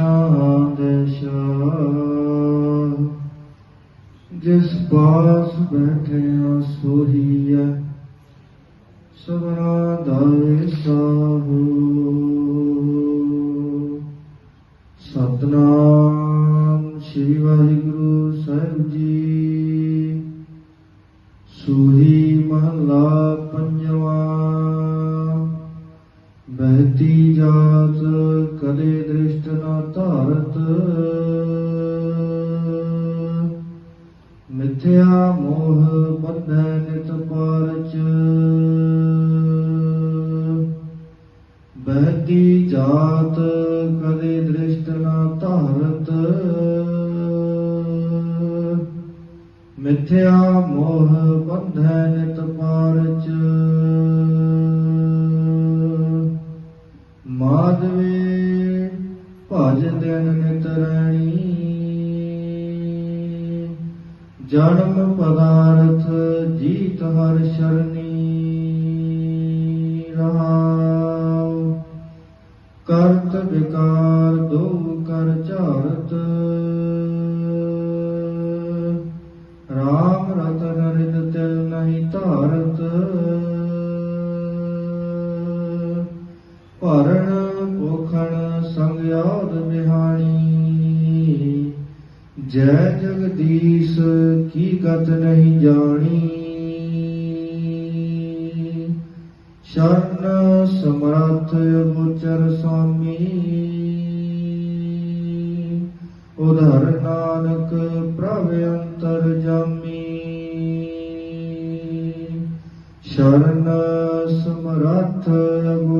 ਦੇਸ਼ਾਂ ਦੇਸ਼ਾਂ ਜਿਸ ਪਾਸ ਬੈਠਿਆ ਸੋਹੀਐ ਸਭਨਾ ਦਾ ਸਾਹੂ। ਸਤਨਾਮ ਸ੍ਰੀ ਵਾਹਿਗੁਰੂ ਸਾਹਿਬ ਜੀ। ਸੂਹੀ ਮਹਲਾ ਪੰਜਵਾਂ। ਬਹਿਤੀ ਜਾਤ, ਕਦੇ ਦ੍ਰਿਸ਼ਟ ਨਾ ਧਾਰਤ। ਮਿਥਿਆ ਮੋਹ ਬੰਧੈ ਨਿਤ ਪਾਰਚ। ਬਹਿਤੀ ਜਾਤ, ਕਦੇ ਦ੍ਰਿਸ਼ਟ ਨਾ ਧਾਰਤ। ਮਿਥਿਆ ਮੋਹ ਬੰਧੈ ਨਿਤ ਪਾਰਚ। ਭਜ ਨਿਤ ਰੈਣੀ ਜਨਮ ਪਦਾਰਥ ਜੀਤ ਹਰ ਸ਼ਰਨੀ। ਰਹਾਉ। ਕਰਤ ਵਿਕਾਰ ਦੋ ਕਰ ਝਾਰਤ। ਰਾਮ ਰਤਨ ਰਿਦ ਤਿਲ ਨਹੀਂ ਧਾਰਤ। ਭਰਨ ਪੋਖਣ ਸੰਗਿਆਦ ਬਿਹਾਣੀ ਜੈ ਜਗਦੀਸ਼, ਕੀ ਗਤ ਨਹੀਂ ਜਾਣੀ? ਸ਼ਰਨ ਸਮਰੱਥ ਗੋਚਰ ਸੁਆਮੀ। ਉਧਰ ਨਾਨਕ ਪ੍ਰਭ ਅੰਤਰ ਜਾਮੀ। ਸ਼ਰਨ ਸਮਰੱਥ ਗੋਚਰ